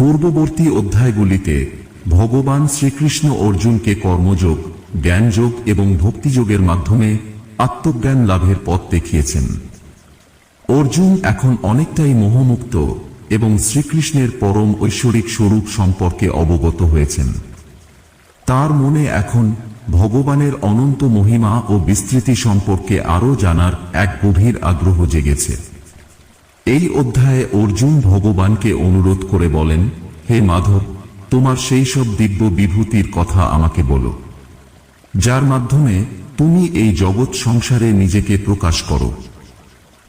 পূর্ববর্তী অধ্যায়গুলিতে ভগবান শ্রীকৃষ্ণ অর্জুনকে কর্মযোগ, জ্ঞানযোগ এবং ভক্তিযোগের মাধ্যমে আত্মজ্ঞান লাভের পথ দেখিয়েছেন। অর্জুন এখন অনেকটাই মোহমুক্ত এবং শ্রীকৃষ্ণের পরম ঐশ্বরিক স্বরূপ সম্পর্কে অবগত হয়েছেন। তার মনে এখন ভগবানের অনন্ত মহিমা ও বিস্তৃতি সম্পর্কে আরও জানার এক গভীর আগ্রহ জেগেছে। এই অধ্যায়ে অর্জুন ভগবানকে অনুরোধ করে বলেন, হে মাধব, তোমার সেই সব দিব্য বিভূতির কথা আমাকে বলো, যার মাধ্যমে তুমি এই জগৎ সংসারে নিজেকে প্রকাশ করো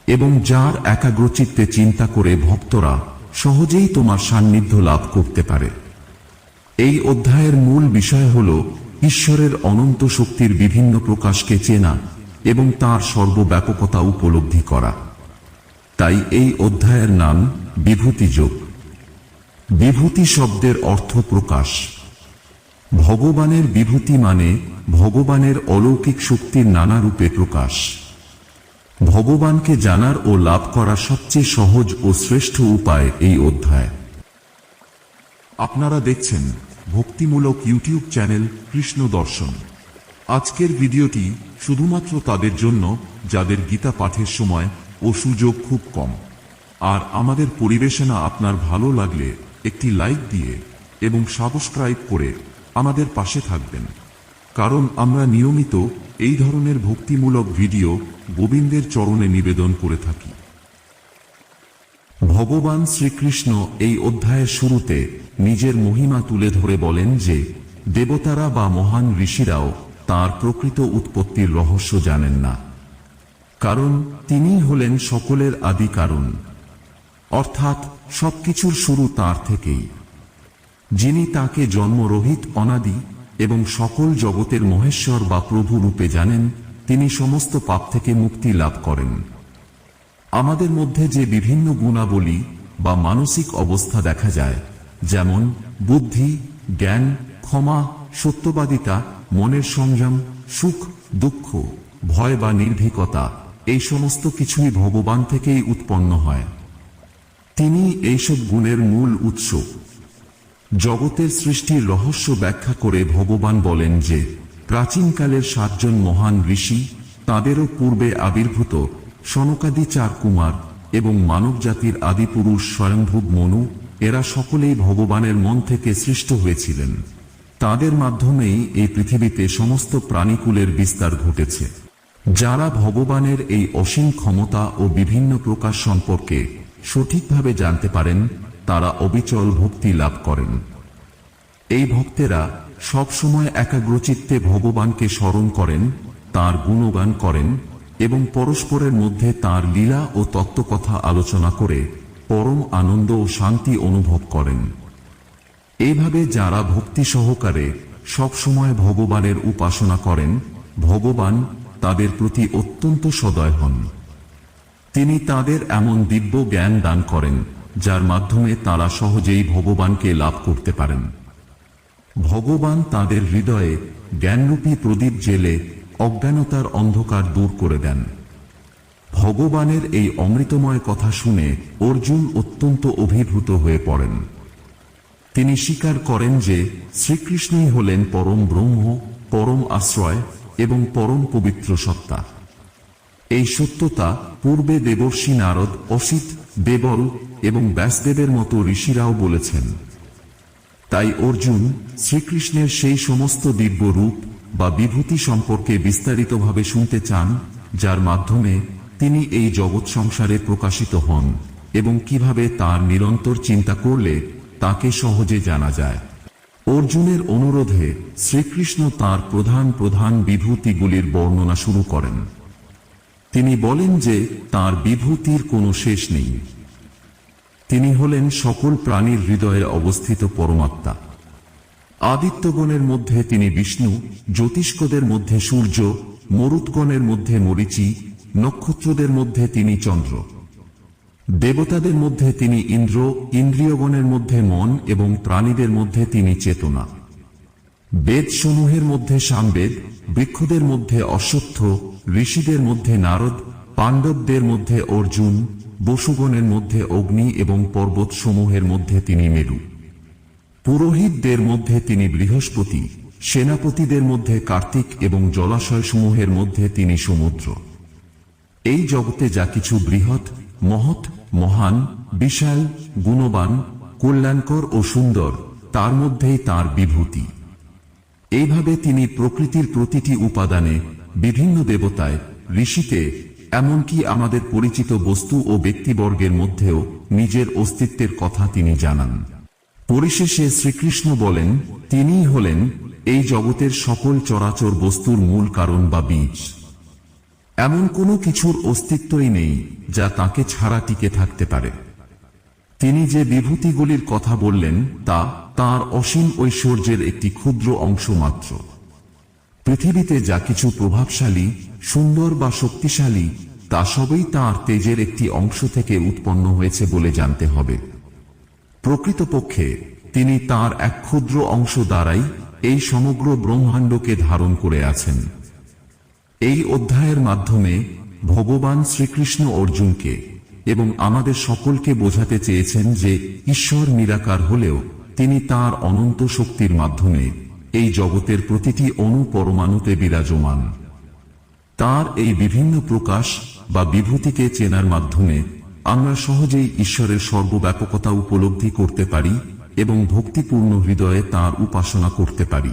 এবং যার একাগ্রচিত্তে চিন্তা করে ভক্তরা সহজেই তোমার সান্নিধ্য লাভ করতে পারে। এই অধ্যায়ের মূল বিষয় হল ঈশ্বরের অনন্ত শক্তির বিভিন্ন প্রকাশকে চেনা এবং তার সর্বব্যাপকতা উপলব্ধি করা। তাই এই অধ্যায়ের নাম বিভূতি যোগ। বিভূতি শব্দের অর্থ প্রকাশ। ভগবানের বিভূতি মানে ভগবানের অলৌকিক শক্তির নানা রূপে প্রকাশ। ভগবানকে জানার ও লাভ করার সবচেয়ে সহজ ও শ্রেষ্ঠ উপায় এই অধ্যায়। আপনারা দেখছেন ভক্তিমূলক ইউটিউব চ্যানেল কৃষ্ণ দর্শন। আজকের ভিডিওটি শুধুমাত্র তাদের জন্য, যাদের গীতা পাঠের সময় ও সুযোগ খুব কম। আর আমাদের পরিবেশনা আপনার ভালো লাগলে একটি লাইক দিয়ে এবং সাবস্ক্রাইব করে আমাদের পাশে থাকবেন। কারণ আমরা নিয়মিত এই ধরনের ভক্তিমূলক ভিডিও গোবিন্দের চরণে নিবেদন করে থাকি। ভগবান শ্রীকৃষ্ণ এই অধ্যায়ের শুরুতে নিজের মহিমা তুলে ধরে বলেন যে, দেবতারা বা মহান ঋষিরাও তার প্রকৃত উৎপত্তির রহস্য জানেন না। কারণ তিনি হলেন সকলের আদি কারণ, অর্থাৎ সবকিছুর শুরু তার থেকেই। যিনি তাকে জন্মরহিত অনাদি এবং সকল জগতের মহেশ্বর বা প্রভু রূপে জানেন, তিনি সমস্ত পাপ থেকে মুক্তি লাভ করেন। আমাদের মধ্যে যে বিভিন্ন গুণাবলী বা মানসিক অবস্থা দেখা যায়, যেমন বুদ্ধি, জ্ঞান, ক্ষমা, সত্যবাদিতা, মনের সংযম, সুখ, দুঃখ, ভয় বা নির্ভীকতা এই সমস্ত কিছুই ভগবান থেকেই উৎপন্ন হয়। তিনি এইসব গুণের মূল উৎস। জগতের সৃষ্টির রহস্য ব্যাখ্যা করে ভগবান বলেন যে, প্রাচীনকালের সাতজন মহান ঋষি, তাঁদেরও পূর্বে আবির্ভূত সনকাদি চার কুমার এবং মানবজাতির আদিপুরুষ স্বয়ংভূব মনু, এরা সকলেই ভগবানের মন থেকে সৃষ্ট হয়েছিলেন। তাদের মাধ্যমেই এই পৃথিবীতে সমস্ত প্রাণীকুলের বিস্তার ঘটেছে। যারা ভগবানের এই অসীম ক্ষমতা ও বিভিন্ন প্রকাশ সম্পর্কে সঠিকভাবে জানতে পারেন, তারা অবিচল ভক্তি লাভ করেন। এই ভক্তেরা সবসময় একাগ্রচিত্তে ভগবানকে স্মরণ করেন, তার গুণগান করেন এবং পরস্পরের মধ্যে তার লীলা ও তত্ত্বকথা আলোচনা করে পরম আনন্দ ও শান্তি অনুভব করেন। এইভাবে যারা ভক্তি সহকারে সবসময় ভগবানের উপাসনা করেন, ভগবান তাদের প্রতি অত্যন্ত সদয় হন। তিনি তাদের এমন দিব্য জ্ঞান দান করেন, যার মাধ্যমে তারা সহজেই ভগবানকে লাভ করতে পারেন। ভগবান তাদের হৃদয়ে জ্ঞানরূপী প্রদীপ জেলে অজ্ঞানতার অন্ধকার দূর করে দেন। ভগবানের এই অমৃতময় কথা শুনে অর্জুন অত্যন্ত অভিভূত হয়ে পড়েন। তিনি স্বীকার করেন যে শ্রীকৃষ্ণই হলেন পরম ব্রহ্ম, পরম আশ্রয় এবং পরম পবিত্র সত্তা। এই সত্যতা পূর্বে দেবর্ষী নারদ অসিত, দেবল এবং ব্যাসদেবের মতো ঋষিরাও বলেছেন। তাই অর্জুন শ্রীকৃষ্ণের সেই সমস্ত দিব্য রূপ বা বিভূতি সম্পর্কে বিস্তারিতভাবে শুনতে চান, যার মাধ্যমে তিনি এই জগৎ সংসারে প্রকাশিত হন এবং কীভাবে তার নিরন্তর চিন্তা করলে তাকে সহজে জানা যায়। অর্জুনের অনুরোধে শ্রীকৃষ্ণ তার প্রধান প্রধান বিভূতিগুলির বর্ণনা শুরু করেন। তিনি বলেন যে তার বিভূতির কোনো শেষ নেই। তিনি হলেন সকল প্রাণীর হৃদয়ে অবস্থিত পরমাত্মা। আদিত্যগণের মধ্যে তিনি বিষ্ণু, জ্যোতিষ্কদের মধ্যে সূর্য, মরুৎগণের মধ্যে মরিচি, নক্ষত্রদের মধ্যে তিনি চন্দ্র। দেবতাদের মধ্যে তিনি ইন্দ্র, ইন্দ্রিয়গণের মধ্যে মন এবং প্রাণীদের মধ্যে তিনি চেতনা। বেদ সমূহের মধ্যে সামবেদ, বৃক্ষদের মধ্যে অশ্বত্থ, ঋষিদের মধ্যে নারদ, পাণ্ডবদের মধ্যে অর্জুন, বসুগণের মধ্যে অগ্নি এবং পর্বত সমূহের মধ্যে তিনি মেরু। পুরোহিতদের মধ্যে তিনি বৃহস্পতি, সেনাপতিদের মধ্যে কার্তিক এবং জলাশয়সমূহের মধ্যে তিনি সমুদ্র। এই জগতে যা কিছু বৃহৎ মহৎ, মহান, বিশাল, গুণবান, কল্যাণকর ও সুন্দর, তার মধ্যেই তার বিভূতি। এইভাবে তিনি প্রকৃতির প্রতিটি উপাদানে বিভিন্ন দেবতায়, ঋষিতে, এমনকি আমাদের পরিচিত বস্তু ও ব্যক্তিবর্গের মধ্যেও নিজের অস্তিত্বের কথা তিনি জানান। পরিশেষে শ্রীকৃষ্ণ বলেন, তিনিই হলেন এই জগতের সকল চরাচর বস্তুর মূল কারণ বা বীজ। এমন কোনো কিছুর অস্তিত্বই নেই যা তাকে ছাড়া টিকে থাকতে পারে। তিনি যে বিভূতিগুলির কথা বললেন, তা তার অসীম ঐশ্বর্যের একটি ক্ষুদ্র অংশ মাত্র। পৃথিবীতে যা কিছু প্রভাবশালী, সুন্দর বা শক্তিশালী, তা সবই তাঁর তেজের একটি অংশ থেকে উৎপন্ন হয়েছে বলে জানতে হবে। প্রকৃতপক্ষে, তিনি তার এক ক্ষুদ্র অংশ দ্বারাই এই সমগ্র ব্রহ্মাণ্ডকে ধারণ করে আছেন। এই অধ্যায়ের মাধ্যমে ভগবান শ্রীকৃষ্ণ অর্জুনকে এবং আমাদের সকলকে বোঝাতে চেয়েছেন যে ঈশ্বর নিরাকার হলেও তিনি তার অনন্ত শক্তির মাধ্যমে এই জগতের প্রতিটি অণু পরমাণুতে বিরাজমান। তার এই বিভিন্ন প্রকাশ বা বিভূতিকে চেনার মাধ্যমে আমরা সহজেই ঈশ্বরের সর্বব্যাপকতা উপলব্ধি করতে পারি এবং ভক্তিপূর্ণ হৃদয়ে তার উপাসনা করতে পারি।